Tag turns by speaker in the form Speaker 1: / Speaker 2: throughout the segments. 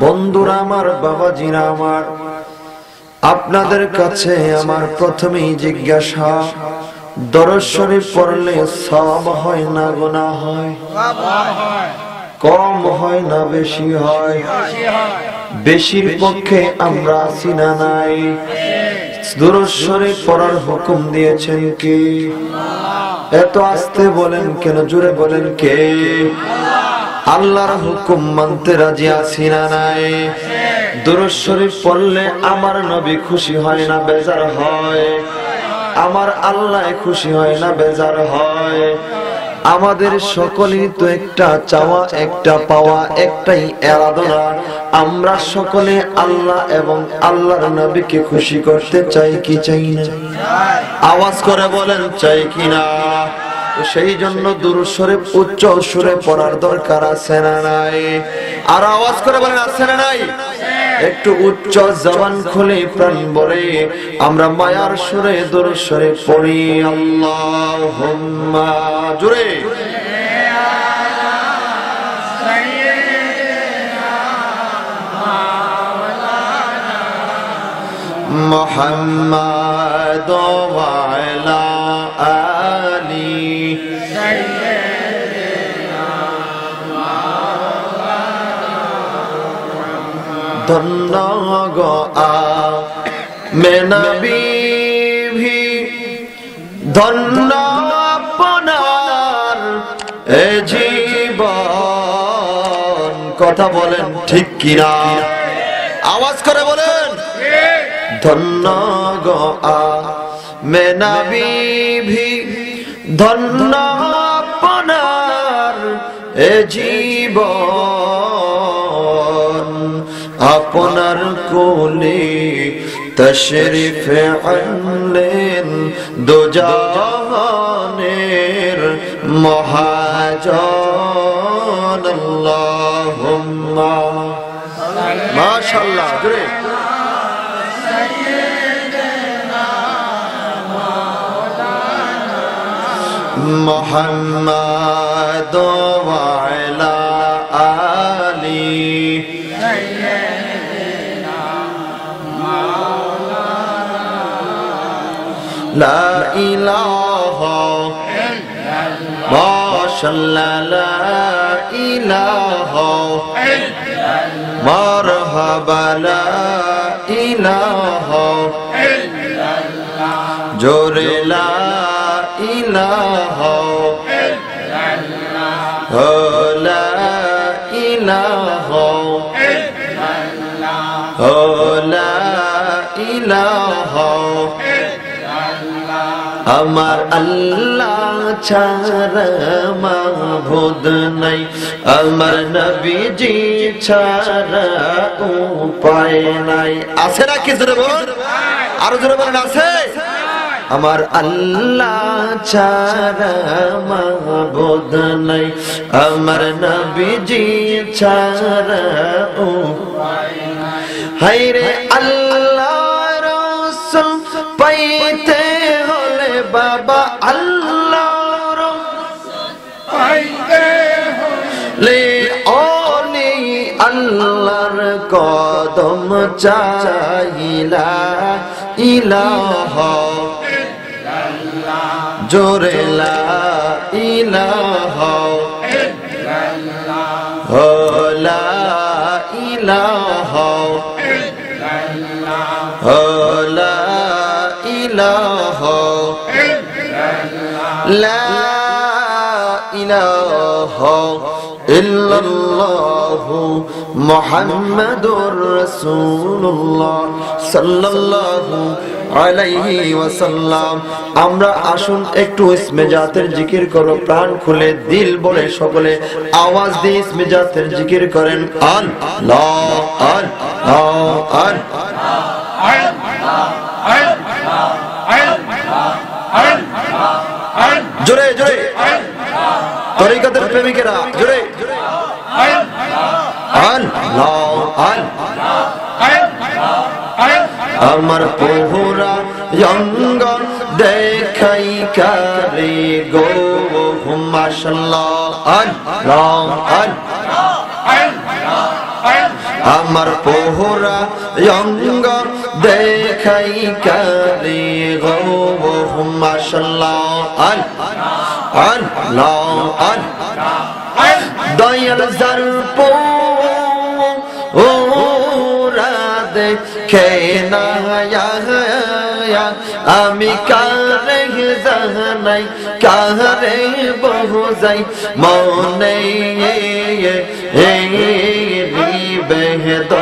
Speaker 1: বন্ধুরা আমার বাবা বাবাজিরা আমার, আপনাদের কাছে আমার প্রথমেই জিজ্ঞাসা দরজ পড়লে সব হয় না গোনা হয়? কম হয় না, বেশি হয়? বেশির পক্ষে আমরা আছি না নাই? দরজ শরীফ পড়ার হুকুম দিয়েছেন কে? এত আস্তে বলেন কেন, জোরে বলেন কে? আল্লাহর হুকুম মানতে রাজি আছি না নাই? দুরুদ শরীফ পড়লে আমার নবী খুশি হয় না বেজার হয়। আমার আল্লাহ খুশি হয় না বেজার হয়। আমাদের সকলেই তো একটা চাওয়া, একটা পাওয়া, একটাই আরাধনা আমরা সকলে আল্লাহ এবং আল্লাহর নবীকে খুশি করতে চাই কি চাই না? আওয়াজ করে বলেন, চাই কি না? সেই জন্য দুরুস্বরে উচ্চ সুরে পড়ার দরকার আছে না নাই? আর আওয়াজ করে বলেন, আছে না নাই? একটু উচ্চ জবান খুলে প্রাণ বলে আমরা মায়ার সুরে দুরুস্বরে পড়ি। আল্লাহ জুড়ে মোহাম্মদ ওয়ালা আলী ধন্য গো আ মেনবী ধন্য আপনার এ জীবন। কথা বলেন ঠিক কিনা? আওয়াজ করে বলেন। ধন্য গো আ মেনবী ধন্য আপনার এ জীবন। আপনার কোলে তশরিফ আনলেন দুজাহানের মহাজন আল্লাহুম্মা মাশাআল্লাহ জোরে محمد لا إله ما شاء الله لا إله مرحبا لا إله جور لا إله لا إله لا إله আমার আল্লাহ ছাড়া মাহবুদ নাই। আমার নবীজি ছাড়া উপায় নাই। আছে না কি জোরে বল? আরও জোরে বলেন, আছে? আমার আল্লাহ ছাড়া নাই। আমার নবীজি ছাড়া উপায় হাইরে আল্লাহ রসুল পাইতে হলে বাবা আল্লাহ লে অলি আল্লাহর কদম চাইলা ইলাহ। জোরেলা ইলাহ। হলা ইলাহ। হলা ইলাহ। ওয়াসাল্লাম। আমরা আসুন একটু ইসমে জাতের জিকির করো, প্রাণ খুলে দিল বলে সকলে আওয়াজ দিয়ে ইসমে জাতের জিকির করেন। আল্লাহ আল্লাহ আল্লাহ। জোরে জোরে। তরিকাতের প্রেমিকেরা জোরে। আমার পোহরা অঙ্গন দেখাই কারে গো আমার পোহরা অঙ্গ দেখাই কারে গো মাশাল্লাহ আল আল্লাহ আল দয়াল জরপো ওরা দেখে না আমি কারে জানাই কারে বহু যাই মনে বেহদ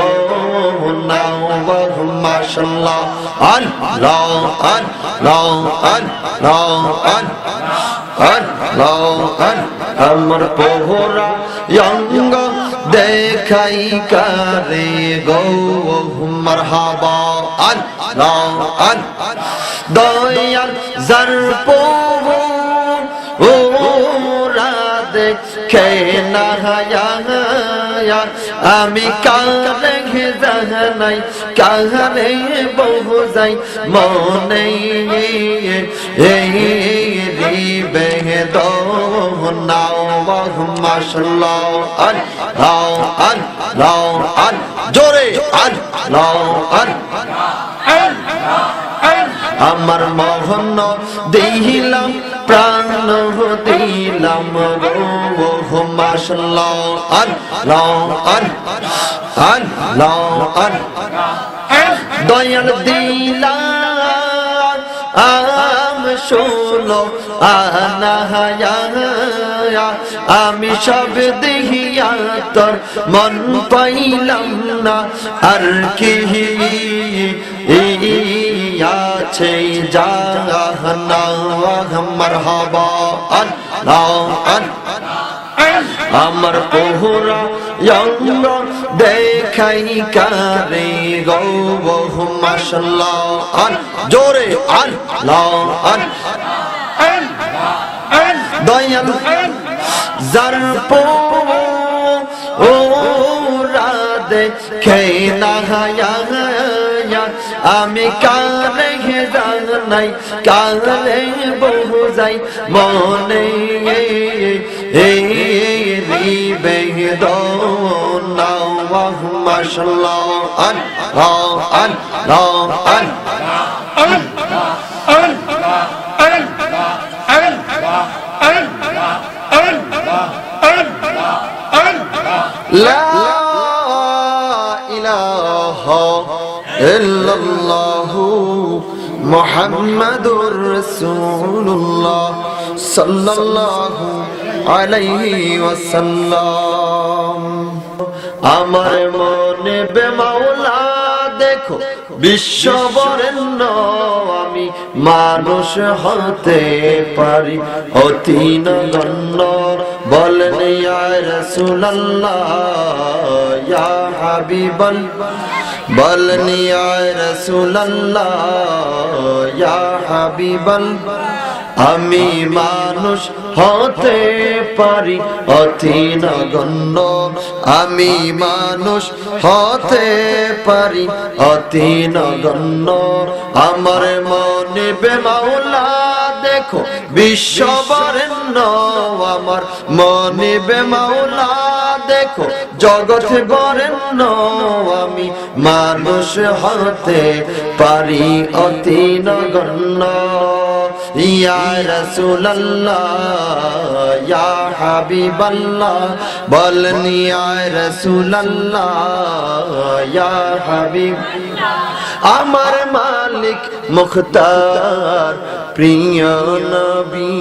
Speaker 1: আমার পোহরা দেখাই কারে গো মারহাবা আল দয়াল জার পোহ ও রাধে খে না আমি কারে জানাই কারে বহু যাই, মনে এই রিবে দো নাও মাশাল্লাহ আল্লাহ আল্লাহ আল, জোরে আল্লাহ আল। আমার মোহন দিলাম প্রাণ দিলাম গো দয়াল দিলাম। শোনো আনাহায়া আমি সব দেহিয়া তোর মন পাইলাম না। আর কি আছে আমার পোহরা দেখাই কারে গো মাশাল্লাহ আল জোরে আল্লাহ আল দয়াল পো ও রাধে খেনা আমি কালে জানাই কালে বহু যাই মনে। মাশাল্লাহ আল্লাহ আল্লাহ আল্লাহ। لا আমার মনে বেমাওলা দেখো বিশ্ব বরেণ্য আমি মানুষ হতে পারি। অতি নগণ্য বলেন, ইয়া রাসূলুল্লাহ, ইয়া হাবিবাল্লাহ বলেন হাবিবাল আমি মানুষ হতে পারি অতি নগণ্য আমি মানুষ হতে পারি অতি নগণ্য আমার মনে বেমাওলা দেখো বিশ্ব বরেণ্য আমার মনে বেমাওলা দেখো জগৎ বরেণ্য আমি মানুষ হতে পারি অতি নগণ্য। আমার মালিক মুখতার, প্রিয় নবী,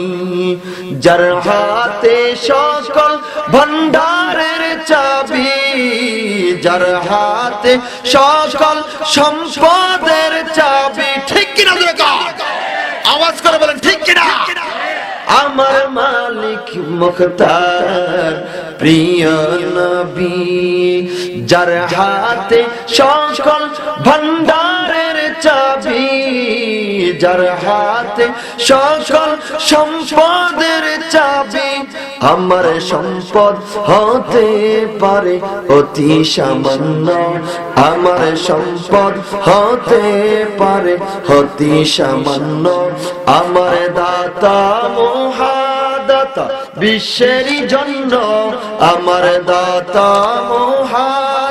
Speaker 1: যার হাতে সকল ভণ্ডারের চাবি, যার হাতে সকল সম্পদের চাবি। ঠিক কিনা আওয়াজ করে বলেন, ঠিক কিনা? আমার মালিক মুখতার প্রিয় নবী, যার হাতে সকল ভণ্ডারের চাবি। যার হাতে সকল সম্পদের চাবি, আমার সম্পদ হতে পারে অতি সামান্য। আমার সম্পদ হতে পারে অতি সামান্য। আমার দাতা মহাদাতা, বিশ্বেরই জন্য। আমার দাতা মহাদাতা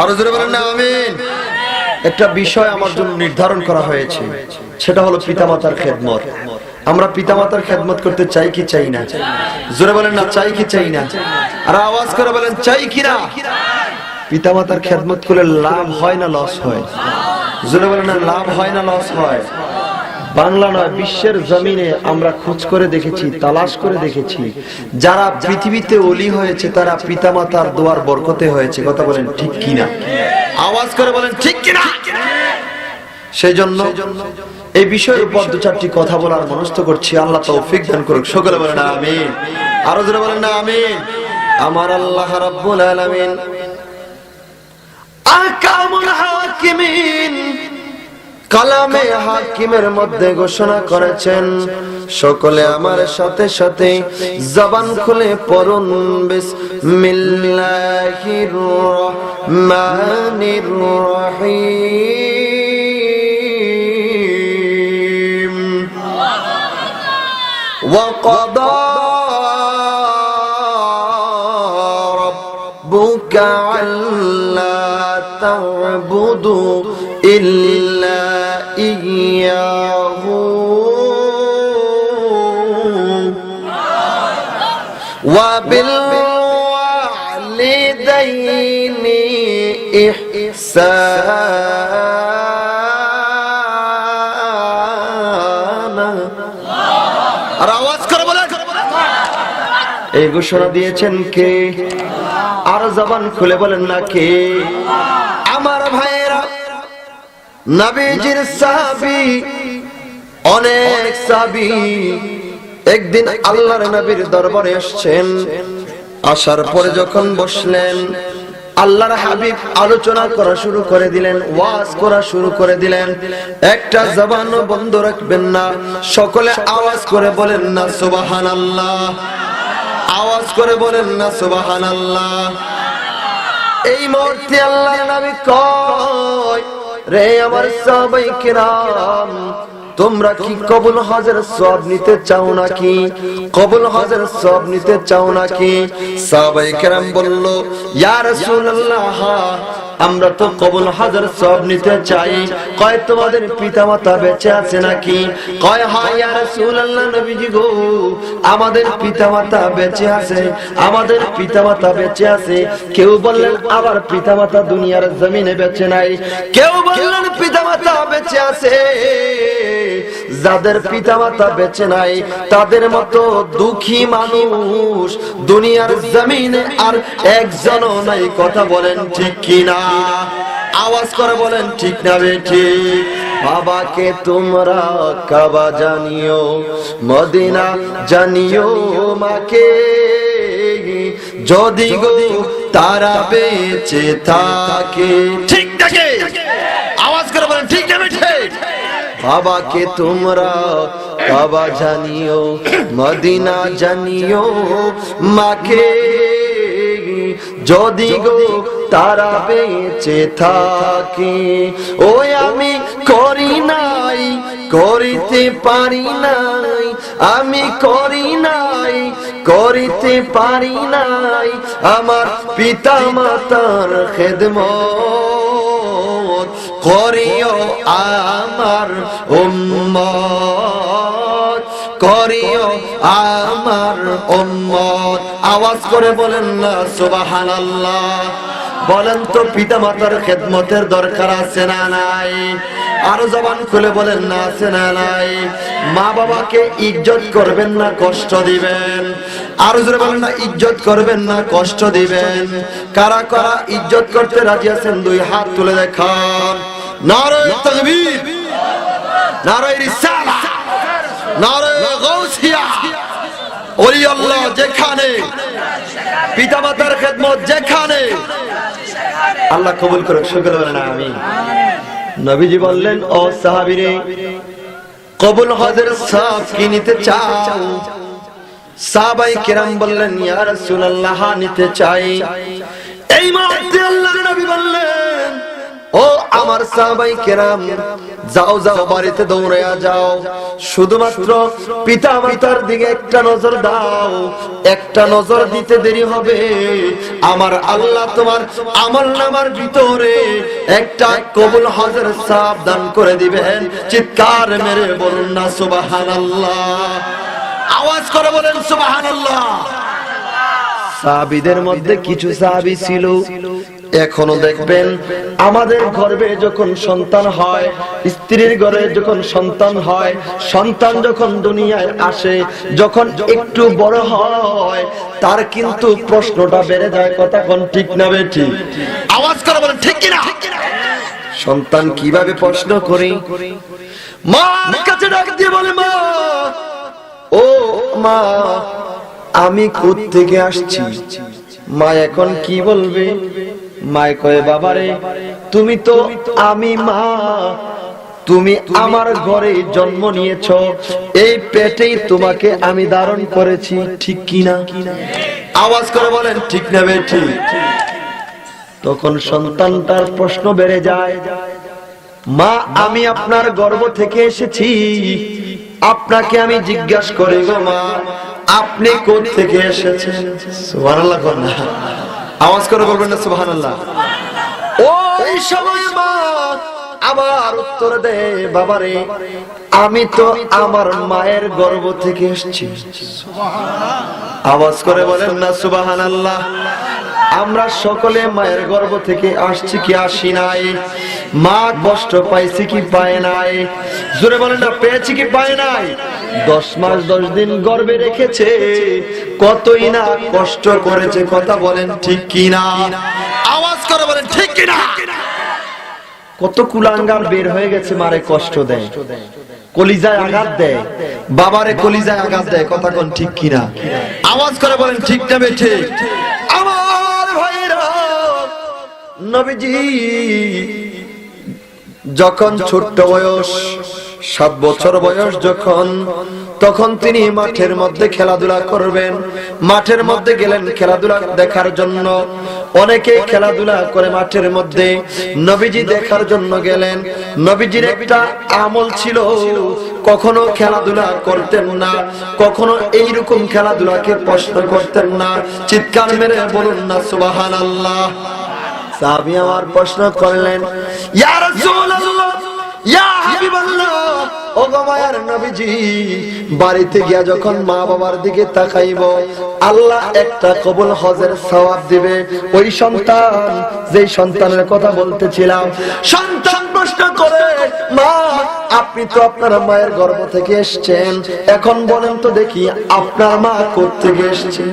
Speaker 1: আরও জোরে বলেন না, আমিন। একটা বিষয় আমার জন্য নির্ধারণ করা হয়েছে। সেটা হলো পিতামাতার খেদমত। আমরা পিতামাতার খেদমত করতে চাই কি চাই না? জোরে বলেন না, চাই কি চাই না? আর আওয়াজ করে বলেন, চাই কি না? পিতামাতার খেদমত করলে লাভ হয় না, লস হয়? জোরে বলেন না, লাভ হয় না, লস হয়? বাংলা নয়, বিশ্বের জমিনে আমরা খোঁজ করে দেখেছি, তালাশ করে দেখেছি। যারা পৃথিবীতে অলি হয়েছে, তারা পিতামাতার দোয়ার বরকতে হয়েছে। কথা বলেন ঠিক কিনা? আওয়াজ করে বলেন ঠিক কিনা? সেই জন্য এই বিষয়ের উপর দু চারটি কথা বলার মনস্থ করছি। আল্লাহ তৌফিক দান করুক। সকলে বলেন আমিন। আরও জোরে বলেন না, আমিন। আমার আল্লাহ রাব্বুল আলামিন। আকামুল হাকিমিন। কালামে হাকিমের মধ্যে ঘোষণা করেছেন সকলে আমার সাথে সাথে জবান খুলে পড়ুন বিসমিল্লাহির রহমানির রহিম وقضى ربك ألا تعبدوا إلا وبالوالدين إحسانا আর আওয়াজ করে বলেন এই ঘোষণা দিয়েছেন কে আর জবান খুলে বলেন না কে আমার ভাইয়েরা নবীজির সাহাবী অনেক সাহাবী একদিন আল্লাহর নবীর দরবারে আসছেন। আসার পরে যখন বসলেন, আল্লাহর হাবিব আলোচনা করা শুরু করে দিলেন, ওয়াজ করা শুরু করে দিলেন। একটা জবানও বন্ধ রাখবেন না, সকলে আওয়াজ করে বলেন না, সুবহানাল্লাহ। আওয়াজ করে বলেন না, সুবহানাল্লাহ। এই মুহূর্তে আল্লাহর নবী কয়, রে আমার সাহাবাই কিরাম তোমরা কি কবুল হজের সব নিতে চাও নাকি? কবুল হজের সব নিতে চাও নাকি? সাহাবাই কেরাম বলল, ইয়া রাসূলুল্লাহ আমরা তো কবুল হাজার সব নিতে চাই। কয় তোমাদের পিতামাতা বেঁচে আছে নাকি? কয় হ্যাঁ গো, আমাদের পিতামাতা বেঁচে আছে, আমাদের পিতামাতা বেঁচে আছে। কেউ বললেন আবার পিতামাতা দুনিয়ার জমিনে বেঁচে নাই। কেউ বললেন, পিতামাতা বেঁচে আছে, যাদের পিতামাতা বেঁচে নাই, তাদের মতো দুঃখী মানুষ দুনিয়ার জমিনে আর একজনও নাই। কথা বলেন ঠিক কিনা? আওয়াজ করে বলেন, ঠিক না বেঠি বাবাকে তোমরা কাবা জানিও, মদিনা জানিও মাকে। যদি তারা বেঁচে থাকে। ঠিক থাকে আওয়াজ করে বলেন, ঠিক না বেঠে বাবাকে তোমরা কাবা জানিও, মদিনা জানিও মাকে। যদি গো তারা বেঁচে থাকি। ওই আমি করি নাই, করিতে পারি নাই। আমি করি নাই, করিতে পারি নাই। আমার পিতা মাতার খেদমত করিও আমার উম্মত। করিও আমার উম্মত। আওয়াজ করে বলেন না, সুবহানাল্লাহ। বলেন তো পিতা মাতার খেদমতের দরকার আছে না নাই? আরও জবান খুলে বলেন, না আছে না নাই? মা বাবাকে ইজ্জত করবেন না, কষ্ট দিবেন। আরও জোরে বলেন না, ইজ্জত করবেন না, কষ্ট দিবেন। কারা কারা ইজ্জত করতে রাজি আছেন, দুই হাত তুলে দেখান। নারায় তাকবীর নারায় রিসালা নারায় গাউসিয়া। ওলি আল্লাহ যেখানে পিতামাতার খেদমত যেখানে। আল্লাহ কবুল করুক সকলে বলেন আমি নবীজি বললেন, ও সাহাবিরে, কবুল হজের সব কি নিতে চাও? সাহাবাই কিরাম বললেন, ইয়া রাসূলুল্লাহ, নিতে চাই। এই মুহূর্তে নবী বললেন ও আমার সাহাবাই কেরাম, যাও যাও, বাড়িতে দৌড়াইয়া যাও। শুধুমাত্র পিতা মাতার দিকে একটা নজর দাও, একটা নজর দিতে দেরি হবে। আমার আল্লাহ তোমার আমল নামার ভিতরে একটা কবুল হজের সাপ দান করে দিবেন। চিৎকার মেরে বলুন না, সুবহানাল্লাহ। আওয়াজ করে বলেন, সুবহানাল্লাহ। সাহাবিদের মধ্যে কিছু সাহাবি ছিল এখনও দেখবেন, আমাদের গর্ভে যখন সন্তান হয়, স্ত্রীর ঘরে যখন সন্তান হয়, সন্তান যখন দুনিয়ায় আসে, যখন একটু বড় হয়, তার কিন্তু প্রশ্নটা বেড়ে যায়, কথা কোন ঠিক না বেঠি আওয়াজ করে বলেন, ঠিক কিনা? সন্তান কীভাবে প্রশ্ন করে? মার কাছে ডাক দিয়ে বলে, মা, ও মা, আমি কোথ থেকে আসছি? মা এখন কি বলবে? মায় কয়ে, বাবারে, তুমি তো আমি মা। তুমি আমার ঘরে জন্ম নিয়েছ। এই পেটেই তোমাকে আমি ধারণ করেছি, ঠিক কিনা আওয়াজ করে বলেন, ঠিক না ঠিক। তখন সন্তানটার প্রশ্ন বেড়ে যায়, মা, আমি আপনার গর্ব থেকে এসেছি। আপনাকে আমি জিজ্ঞাসা করি গো মা, আপনি কোথ থেকে এসেছেন? সুবহানাল্লাহ না। আওয়াজ করে বলবেন না সুবহানাল্লাহ। ওই সময় মা আবার উত্তর দে, বাবারে। আমি তো আমার মায়ের গর্ভ থেকে এসেছি। আওয়াজ করে বলেন না সুবাহান আল্লাহ আমরা সকলে মায়ের গর্ভ থেকে আসছি কি আসি নাই? মা কষ্ট পাইছি কি পায় নাই? জোরে বলেন না, পেয়েছি কি পায় নাই? দশ মাস দশ দিন গর্বে রেখেছে। কতই না কষ্ট করেছে, কথা বলেন ঠিক কিনা? আওয়াজ করে বলেন, ঠিক কিনা? কত কুলাঙ্গার বের হয়ে গেছে মারে কষ্ট দেয়। কলিজায় আঘাত দেয়। বাবারে কলিজায় আঘাত দেয়। কথা কোন ঠিক কিনা? আওয়াজ করে বলেন, ঠিক না বেঠে আমার ভাইরা, নবীজি, যখন ছোট্ট বয়স, সাত বছর বয়স যখন তখন তিনি মাঠের মধ্যে খেলাধুলা করবেন। মাঠের মধ্যে গেলেন খেলাধুলা দেখার জন্য। অনেকে খেলাধুলা করে মাঠের মধ্যে। নবীজি দেখার জন্য গেলেন। নবীজির একটা আমল ছিল, কখনো খেলাধুলা করতেন না, কখনো এইরকম খেলাধুলাকে প্রশ্ন করতেন না। চিৎকার মেরে বলুন না সুবাহান আল্লাহ সাহাবী আমার প্রশ্ন করলেন, ইয়া রাসূলুল্লাহ, ইয়া হাবিবাল্লাহ ও নবীজি, বাড়িতে গিয়া যখন মা বাবার দিকে তাকাইব, আল্লাহ একটা কবুল হজের সওয়াব দিবে। ওই সন্তান সন্তানের কথা বলতেছিলাম, সন্তান প্রশ্ন করে, মা, আপনি তো আপনার মায়ের গর্ভ থেকে এসেছেন। এখন বলেন তো দেখি, আপনার মা কোত্থেকে এসেছে?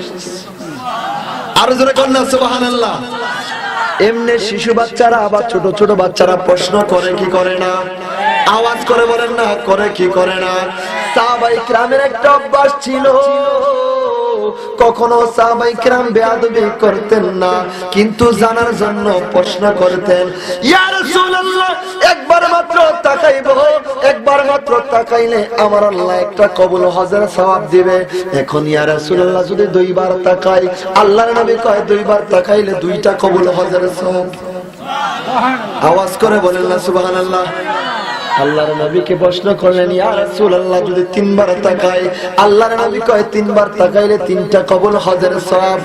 Speaker 1: আরও জোরে কন্যা সুবহানাল্লাহ। এমনি শিশু বাচ্চারা আবার ছোট ছোট বাচ্চারা প্রশ্ন করে কি করে না? আওয়াজ করে বলেন না, করে কি করে না? সাহাবাই গ্রামের একটা অভ্যাস ছিল। কখনো সাহাবাই গ্রাম বেয়াদবি করতেন না, কিন্তু জানার জন্য প্রশ্ন করতেন, ইয়া রাসূলুল্লাহ, একবার মাত্র তাকাইব, একবার মাত্র তাকাইলে আমার আল্লাহ একটা কবুল হজের সওয়াব দিবে। এখন ইয়া রাসূলুল্লাহ যদি দুইবার তাকাই আল্লাহর নবী কয়, দুইবার তাকাইলে দুইটা কবুল হজের সওয়াব আওয়াজ করে বলেন না, সুবহানাল্লাহ। আল্লাহর নবীকে প্রশ্ন করলেন, ইয়া রাসূলুল্লাহ, যদি তিনবার তাকাই? আল্লাহর নবী কয়, তিনবার তাকাইলে তিনটা কবুল হজের সওয়াব।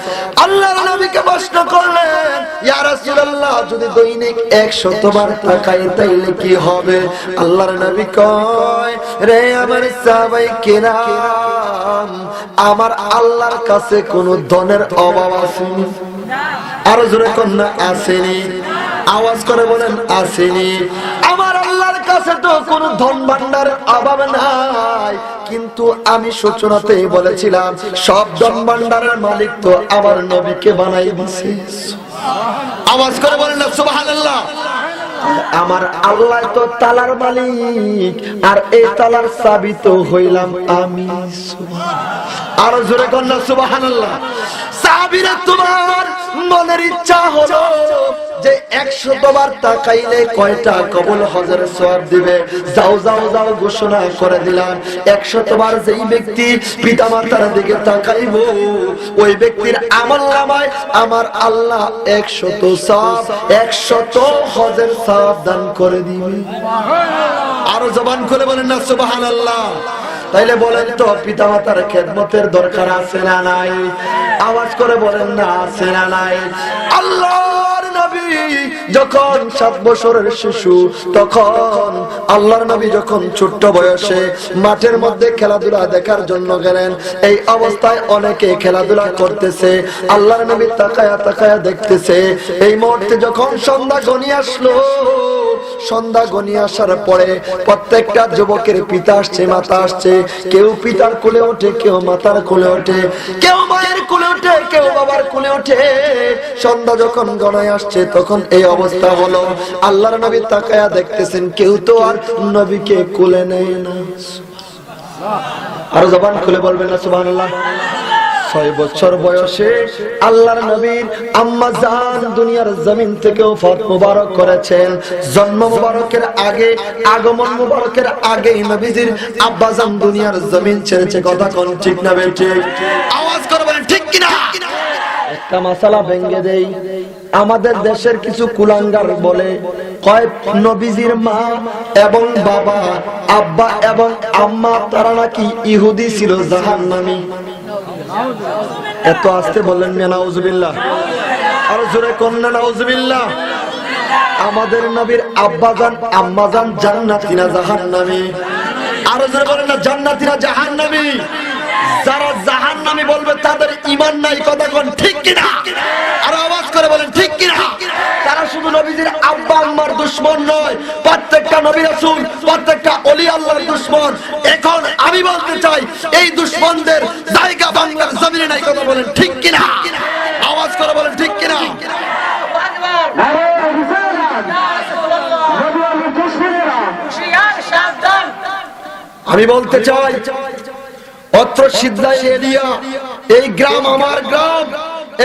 Speaker 1: আল্লাহর নবীকে প্রশ্ন করলেন, ইয়া রাসূলুল্লাহ, যদি দৈনিক 100 বার তাকাই, তাইলে কি হবে? আল্লাহর নবী কয়, রে আমার সাহাবাই কিরাম, আমার আল্লাহর কাছে কোনো ধনের অভাব আসেনি। আরও জোরে কন্যা, আসেনি। আওয়াজ করে বলেন, আসেনি। আমার কাছে তো কোনো ধন ভান্ডার অভাব নাই। কিন্তু আমি সূচনাতে বলেছিলাম, সব ধন ভান্ডারের মালিক তো আমার নবীকে বানাই দিছে। আওয়াজ করে বলেন না, সুবহানাল্লাহ। আমার আল্লাহ তো তালার মালিক, আর এই তালার চাবি তো হইলাম আমি। আরও জোরে কন্যা সুবহানাল্লাহ। চাবিরে তোমার মনের ইচ্ছা হলো যে একশো বার তাকাইলে কয়টা কবল হজের সওয়াব দিবে? যাও যাও যাও, ঘোষণা করে দিলাম। একশো বার যেই ব্যক্তি পিতা মাতার দিকে তাকাইব, ওই ব্যক্তির আমল নামায় আমার আল্লাহ একশত সব একশত হজের সব দান করে দিবে। আরও জবান করে বলেন না সুবাহান আল্লাহ তাইলে বলেন তো পিতা মাতার খেদমতের দরকার আছে না নাই? আওয়াজ করে বলেন না, আছে না নাই? আল্লাহর নবী, যখন সাত বছরের শিশু, তখন আল্লাহর নবী যখন ছোট্ট বয়সে মাঠের মধ্যে খেলাধুলা দেখার জন্য গেলেন, এই অবস্থায় অনেকে খেলাধুলা করতেছে, আল্লাহর নবী তাকায়া তাকায়া দেখতেছে। এই মুহূর্তে যখন সন্ধ্যা ঘনিয়ে আসলো সন্ধ্যা গনিয়ে আসার পরে প্রত্যেকটা যুবকের পিতা আসছে, মাতা আসছে। কেউ পিতার কোলে ওঠে, কেউ মাতার কোলে ওঠে। কেউ মায়ের কোলে ওঠে, কেউ বাবার কোলে ওঠে। সন্ধ্যা যখন গনায় আসছে, তখন এই অবস্থা হলো। আল্লাহর নবী তাকায়া দেখতেছেন, কেউ তো আর নবীকে কোলে নেয় না। আরও জবান খুলে বলবেন না, সুবহানাল্লাহ। ছয় বছর বয়সে নবীর আম্মা জান দুনিয়ার জমিন থেকে মুবারক করেছেন। জন্ম মুবারকের আগে, আগমন মুবারকের আগে নবীজির আব্বা দুনিয়ার জমিন ছেড়েছে। কথা কোন ঠিক না আওয়াজ করে বলেন ঠিক কিনা? একটা ভেঙ্গে দেই। আমাদের দেশের কিছু কুলাঙ্গার বলে, কয়, নবীজির মা এবং বাবা, আব্বা এবং আম্মা, তারা নাকি ইহুদি ছিল জাহান্নামী। এত আসতে বললেন মিয়া, নাউজুবিল্লাহ। আর জোরে কন্যা নাউজুবিল্লাহ। আমাদের নবীর আব্বাজান, আম্মাজান জান্নাতিনা জাহান্নামী? আর জোরে বলেন না জান্নাতিনা জাহান্নামী? যারা জাহান্নামী বলবে তাদের ঈমান নাই কথা কোন ঠিক কিনা? আর আওয়াজ করে বলেন ঠিক কিনা? তারা শুধু নবীজির আব্বা আম্মার দুশ্মন নয় প্রত্যেকটা নবী রাসূল প্রত্যেকটা ওলি আল্লাহর দুশ্মন। এখন আমি বলতে চাই এই দুশ্মনদের জায়গা বাংলার জমিনে নাই কথা বলেন ঠিক কিনা? আওয়াজ করে বলেন ঠিক কিনা? আমি বলতে চাই অত্র সিদ্ধাই এরিয়া এই গ্রাম আমার গ্রাম,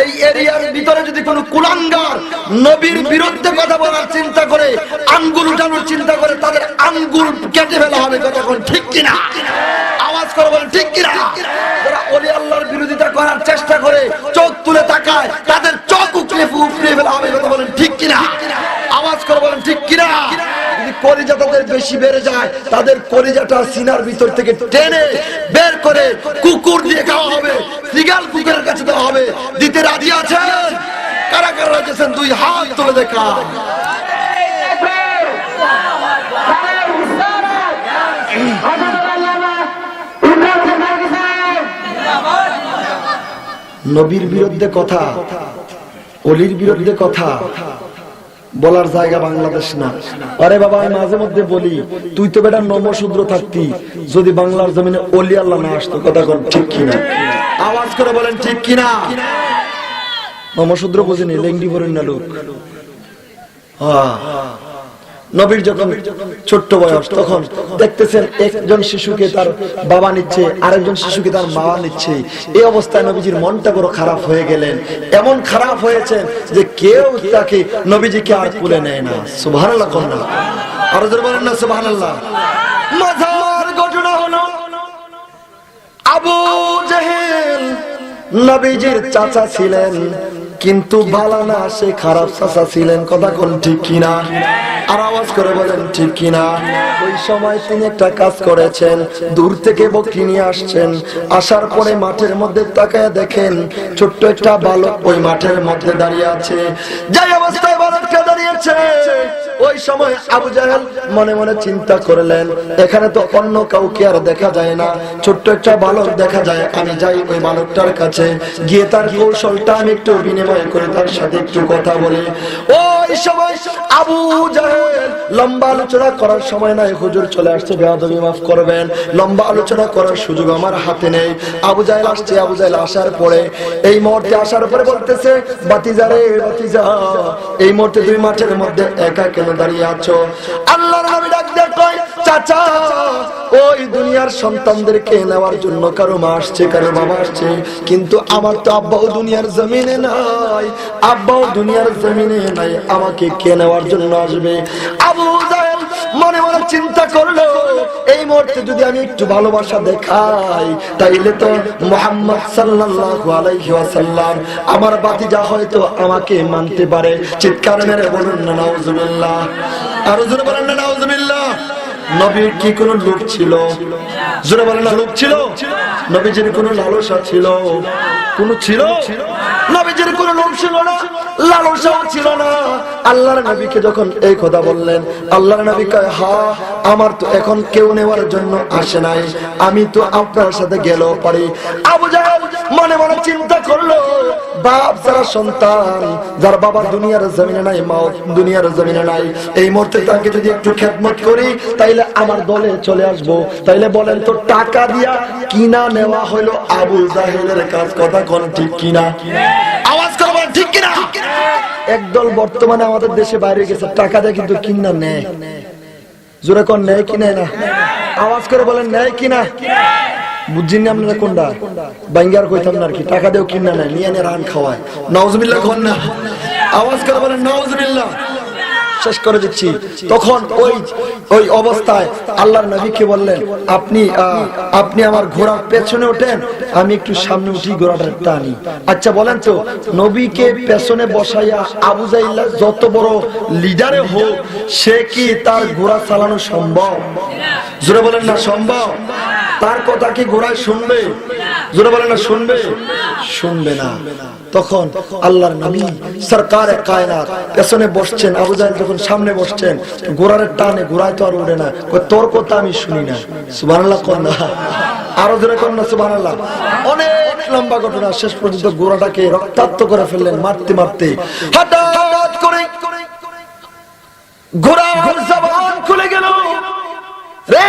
Speaker 1: এই এরিয়ার ভিতরে যদি কোনো কুলাঙ্গার নবীর বিরুদ্ধে কথা বলার চিন্তা করে, আঙ্গুল উঠানোর চিন্তা করে, তাদের আঙ্গুল কেটে ফেলা হবে, কথা ঠিক কিনা? আওয়াজ করে বলেন ঠিক কিনা? ওরা অলি আল্লাহর বিরোধিতা করার চেষ্টা করে চোখ তুলে তাকায়, তাদের চোখ উকড়ে উকড়ে ফেলা হবে কথা বলেন, ঠিক কিনা? আওয়াজ করে বলেন, ঠিক কিনা? যদি কলিজা তাদের বেশি বেড়ে যায়, তাদের কলিজাটা সিনার ভিতর থেকে টেনে বের করে কুকুর দিয়ে খাওয়া হবে, সিগাল কুকুরের কাছে দেওয়া হবে। দিতে রাজি আছেন? কারা কারা রাজি আছেন? দুই হাত তুলে দেখা নবীর বিরুদ্ধে কথা অলির বিরুদ্ধে কথা বলার জায়গা বাংলাদেশ না। আরে বাবা আমি মাঝে মধ্যে বলি তুই তো বেটা নমশূদ্র থাকতি যদি বাংলার জমিনে অলি আল্লাহ না আসতো কথা কোন ঠিক কিনা? আওয়াজ করে বলেন ঠিক কিনা? নমশূদ্র বুঝিনি লেঙ্গি ভরেন না লোক। আহ, নবীর যখন ছোট্ট বয়স, তখন দেখতেছেন একজন শিশুকে তার বাবা নিচ্ছে, আরেকজন শিশুকে তার মা নিচ্ছে। এই অবস্থায় নবীজির মনটা বড় খারাপ হয়ে গেলেন। এমন খারাপ হয়েছেন যে কেউ তাকে নবীজিকে আর কুলে নেয় না। সুবহানাল্লাহ কন্যা আরও বলেন না, সুবহানাল্লাহ। মাজার ঘটনা হলো আবু জেহেল নবীজির চাচা ছিলেন, কিন্তু বালানা সে খারাপ চাচা ছিলেন। কথা কোন ঠিক কিনা? আর আওয়াজ করে বলেন, ঠিক কিনা? ওই সময় তিনি একটা কাজ করেছেন, দূর থেকে বকরি নিয়ে আসছেন। আসার পরে মাঠের মধ্যে তাকায় দেখেন, ছোট্ট একটা বালক ওই মাঠের মধ্যে দাঁড়িয়ে আছে। যাই অবস্থায় বালকটা দাঁড়িয়েছে। ওই সময় আবু জাহেল মনে মনে চিন্তা করলেন, এখানে তো অন্য কাউকে আর দেখা যায় না, ছোট্ট একটা বালক দেখা যায়, আমি যাই ওই বালকটার কাছে, গিয়ে তার কৌশলটা আমি একটু বিনিময় করে তার সাথে একটু কথা বলি। ওই সময় আবু জাহেল লম্বা আলোচনা করার সময় নাই, হুজুর চলে আসছে, বেয়াদবি মাফ করবেন, লম্বা আলোচনা করার সুযোগ আমার হাতে নেই। আবু জাহেল আসছে, আবু জাহেল আসার পরে, এই মুহূর্তে আসার পরে বলতেছে বাতিজা রে বাতিজা, এই মুহূর্তে দুই মাঠের মধ্যে একা কেন দাঁড়িয়ে আছো। আল্লাহর নবী ডাক কয়, চাচা, ওই দুনিয়ার সন্তানদেরকে নেওয়ার জন্য কারও মা আসছে, কারও বাবা আসছে। কিন্তু আমার তো আব্বাও দুনিয়ার জমিনে নাই। আব্বাও দুনিয়ার জমিনে নাই। আমাকে কে নেওয়ার জন্য আসবে? আবু মনে মনে চিন্তা করল, এই মুহূর্তে যদি আমি একটু ভালোবাসা দেখাই, তাইলে তো মোহাম্মদ সাল্লাল্লাহু আলাইহি ওয়াসাল্লাম আমার বাতিজা হয়তো আমাকে মানতে পারে। চিৎকার মেরে বলুন না, নাউজুবিল্লাহ। আর জোরে বলেন না, নাউজুবিল্লাহ। নবীর কি কোনো লোক ছিল? জোরে বলেন না লোক ছিল? নবীজির কোনো লালসা ছিল? কোন ছিল? নবীজির কোনো লোক ছিল না মনে মনে চিন্তা করল, বাপ সন্তান, যার বাবা দুনিয়ার জমিনে নাই, মা দুনিয়ার জমিনে নাই, এই মুহূর্তে তাকে যদি একটু খেদমত করি, তাইলে আমার দলে চলে আসব। তাইলে বলেন তো, টাকা দিয়া কিনা নেওয়া হলো আবু জাহেলের কাজ। কথা কোন ঠিক কিনা? আওয়াজ করবেন ঠিক কিনা? একদল বর্তমানে আমাদের দেশে বাইরে গেছে, টাকা দিয়ে কিন্তু কিনা নেয়। জোরে কোন, নেয় কি নেয় না? আওয়াজ করে বলেন, নেয় কিনা? বুঝছেন আপনারা কোনটা? বাঙ্গার কইতাম না কি, টাকা দিয়েও কিনা নেয়, নিয়ে রান খাওয়ায়। নওয়াজবিল্লাহ কোন না? আওয়াজ করে বলেন নওয়াজবিল্লাহ শেষ করে দিচ্ছি। তখন ওই ওই অবস্থায় আল্লাহর নবীকে বললেন, আপনি আপনি আমার ঘোড়ার পেছনে ওঠেন, আমি একটু সামনে উঠি, ঘোড়াটা টানি। আচ্ছা বলেন তো, নবীকে পেছনে বসাইয়া আবু জাইল্লা যত বড় লিডারে হোক, সে কি তার ঘোড়া চালানো সম্ভব? জোরে বলেন না, সম্ভব। তার কথা কি ঘোড়ায় শুনবে? জোরে বলেন না, শুনবে? শুনবে না। তখন আল্লাহর নবী সরকারে কায়নাত পেছনে বসছেন আবু জাহেল যখন সামনে বসছেন ঘোড়ার টানে ঘোড়ায় তো আর উঠে না। কয়, তোর কথা আমি শুনি না। সুবহানাল্লাহ কোন না। আরও জোরে কোন না সুবহানাল্লাহ। অনেক লম্বা ঘটনা শেষ পর্যন্ত ঘোড়াটাকে রক্তাক্ত করে ফেললেন মারতে মারতে। হঠাৎ করে ঘোড়ার জবান খুলে গেল। রে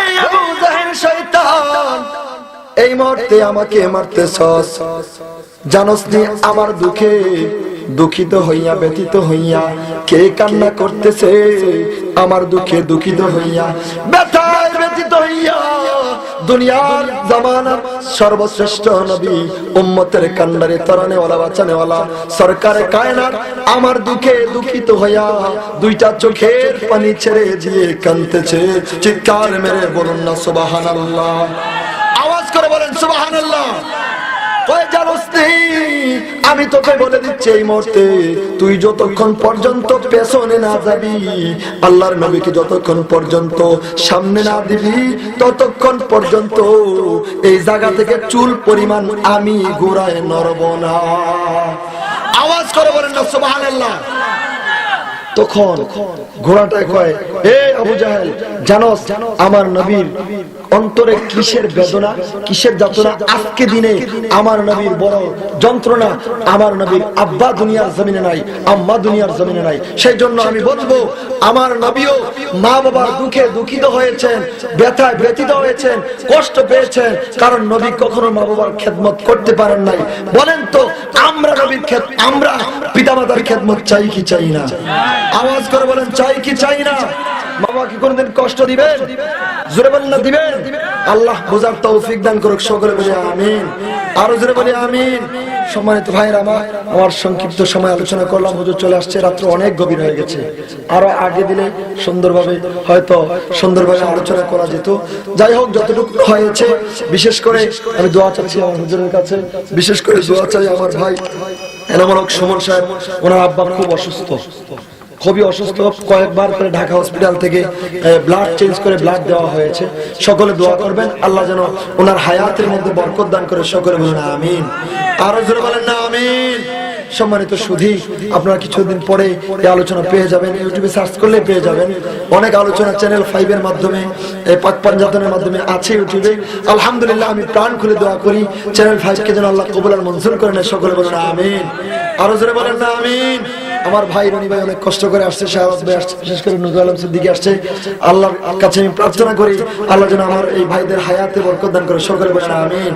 Speaker 1: এই মুহূর্তে আমাকে মারতেছস। জানোস নি আমার দুঃখে দুঃখিত হইয়া, ব্যথিত হইয়া কে কান্না করতেছে? আমার দুঃখে দুঃখিত হইয়া, ব্যথায় ব্যথিত হইয়া দুনিয়ার জামানার সর্বশ্রেষ্ঠ নবী, উম্মতের কান্ডারে তরানে ওয়ালা বাঁচানে ওয়ালা সরকারে, কায়নাত, আমার দুঃখে দুঃখিত হইয়া দুইটা চোখের পানি ছেড়ে দিয়ে কানতেছে চিৎকার মেরে বলুন না, সুবহানাল্লাহ। আওয়াজ আমি তোকে বলে দিচ্ছি এই মুহূর্তে, তুই যতক্ষণ পর্যন্ত পেছনে না যাবি, আল্লাহর নবীকে যতক্ষণ পর্যন্ত সামনে না দিবি, ততক্ষণ পর্যন্ত এই জায়গা থেকে চুল পরিমাণ আমি গোড়ায় নরব না। আওয়াজ করে বলেন না, সুবহানাল্লাহ। তখন ঘোড়াটায় কয় এ আবু জাহেল, জানোস আমার নবীর অন্তরে কিসের বেদনা, কিসের যাতনা? আজকে দিনে আমার নবীর বড় যন্ত্রণা আমার নবীর আব্বা দুনিয়ার জমিনে নাই, আম্মা দুনিয়ার জমিনে নাই। সেই জন্য আমি বলব, আমার নবীও মা বাবার দুঃখে দুঃখিত হয়েছেন, ব্যথায় ব্যথিত হয়েছেন, কষ্ট পেয়েছেন, কারণ নবী কখনো মা বাবার খেদমত করতে পারেন নাই। বলেন তো, আমরা নবীর খেদ, আমরা পিতামাতার খেদমত চাই কি চাই না? আওয়াজ করে বলেন, চাই কি চাই না? বাবা কি কোনদিন কষ্ট দিবেন? জোরে বলেন না, দিবেন? আল্লাহ বোঝার তৌফিক দান করুক সকলে বলে আমিন। আরও জোরে বলে আমিন। সম্মানিত ভাইরা আমার আমার সংক্ষিপ্ত সময় আলোচনা করলাম। হুজুর চলে আসছে, রাত্র অনেক গভীর হয়ে গেছে। আরও আগে দিলে সুন্দরভাবে হয়তো সুন্দরভাবে আলোচনা করা যেত। যাই হোক, যতটুকু হয়েছে, বিশেষ করে আমি দোয়া চাচ্ছি আমার হুজুরের কাছে। বিশেষ করে দোয়া চাই আমার ভাই। এনামূলক সুমন সাহেব, ওনার আব্বা খুব অসুস্থ। খুবই অসুস্থ। কয়েকবার করে ঢাকা হসপিটাল থেকে ব্লাড চেঞ্জ করে ব্লাড দেওয়া হয়েছে। সকলে দোয়া করবেন। আল্লাহ যেন ওনার হায়াতের মধ্যে বরকত দান করে সকলে বলেন, আমিন। আরও জোরে বলেন, না, আমিন। সম্মানিত সুধি, আপনারা কিছুদিন পরে এই আলোচনা পেয়ে যাবেন। ইউটিউবে সার্চ করলে পেয়ে যাবেন। অনেক আলোচনা চ্যানেল ফাইভের মাধ্যমে পাক পাঞ্জাতনের মাধ্যমে আছে ইউটিউবে। আলহামদুলিল্লাহ, আমি প্রাণ খুলে দোয়া করি। চ্যানেল ফাইভকে যেন আল্লাহ কবুল আর মঞ্জুর করেন সকলে বলেন, আমিন। আরও জোরে বলেন, না, আমিন। আমার ভাই রনি ভাই অনেক কষ্ট করে আসছে বিশেষ করে নজর আলম সিদ্দিকে আসছে। আল্লাহর কাছে আমি প্রার্থনা করি, আল্লাহ যেন আমার এই ভাইদের হায়াতে বরকদান করে, সকলে বলেন আমিন।